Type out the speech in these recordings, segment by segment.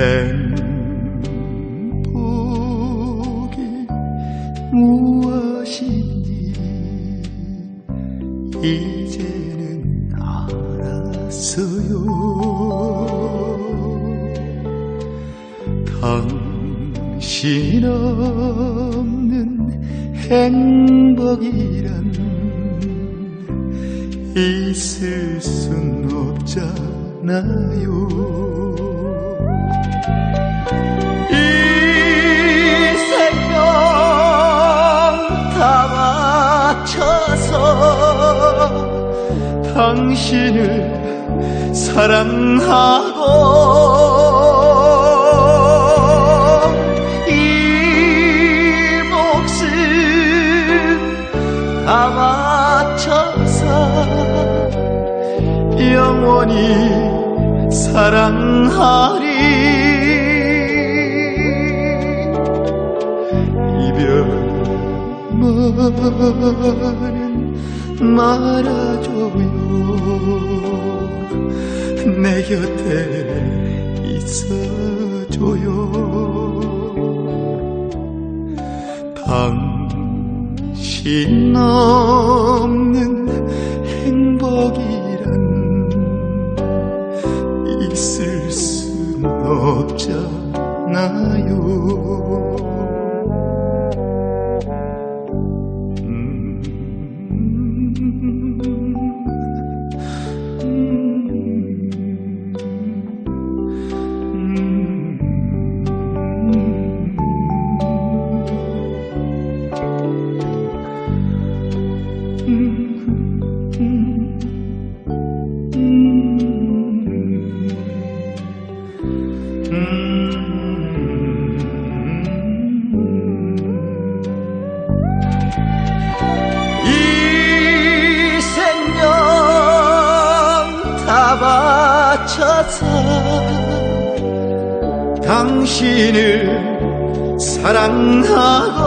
행복이 무엇인지 이제는 알았어요. 당신 없는 행복이란 있을 순 없잖아요 이 생명 다 바쳐서 당신을 사랑하고 이 목숨 다 바쳐서 영원히 사랑하리 이별만은 말아줘요. 내 곁에 있어줘요. 당신 없는 행복이란 있을 순 없잖아요 당신을 사랑하고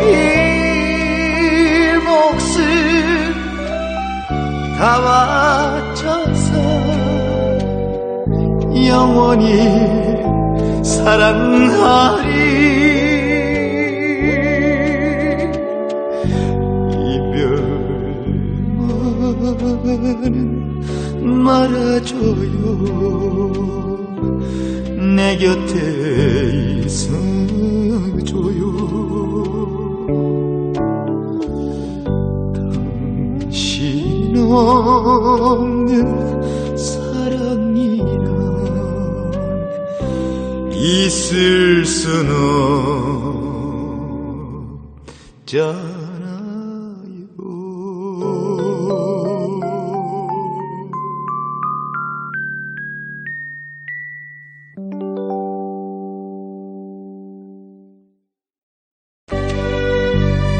이 목숨 다 바쳐서 영원히 사랑하리. 이별만은 말아줘요. 내 곁에 있어줘요. 당신 없는 사랑이란 있을 수는 없잖아